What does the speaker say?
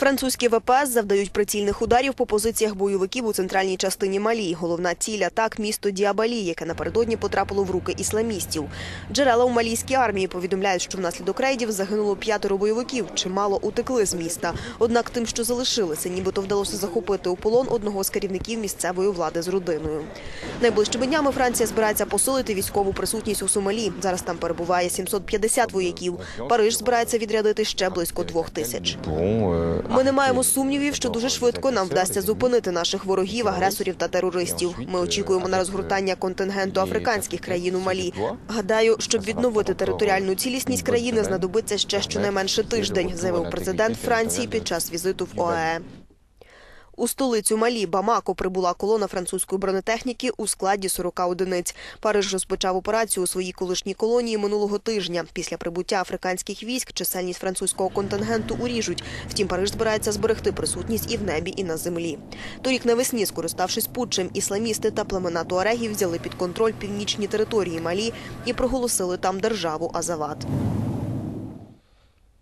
Французькі ВПС завдають прицільних ударів по позиціях бойовиків у центральній частині Малі. Головна ціль атак – місто Діабалі, яке напередодні потрапило в руки ісламістів. Джерела у малійській армії повідомляють, що внаслідок рейдів загинуло п'ятеро бойовиків, чимало утекли з міста. Однак тим, що залишилися, нібито вдалося захопити у полон одного з керівників місцевої влади з родиною. Найближчими днями Франція збирається посилити військову присутність у Сомалі. Зараз там перебуває 750 вояків. Париж збирається відрядити ще близько двох тисяч. Ми не маємо сумнівів, що дуже швидко нам вдасться зупинити наших ворогів, агресорів та терористів. Ми очікуємо на розгортання контингенту африканських країн у Малі. Гадаю, щоб відновити територіальну цілісність країни, знадобиться ще щонайменше тиждень, заявив президент Франції під час візиту в ОАЕ. У столицю Малі Бамако прибула колона французької бронетехніки у складі 40 одиниць. Париж розпочав операцію у своїй колишній колонії минулого тижня. Після прибуття африканських військ чисельність французького контингенту уріжуть. Втім, Париж збирається зберегти присутність і в небі, і на землі. Торік навесні, скориставшись путчем, ісламісти та племена туарегів взяли під контроль північні території Малі і проголосили там державу Азават.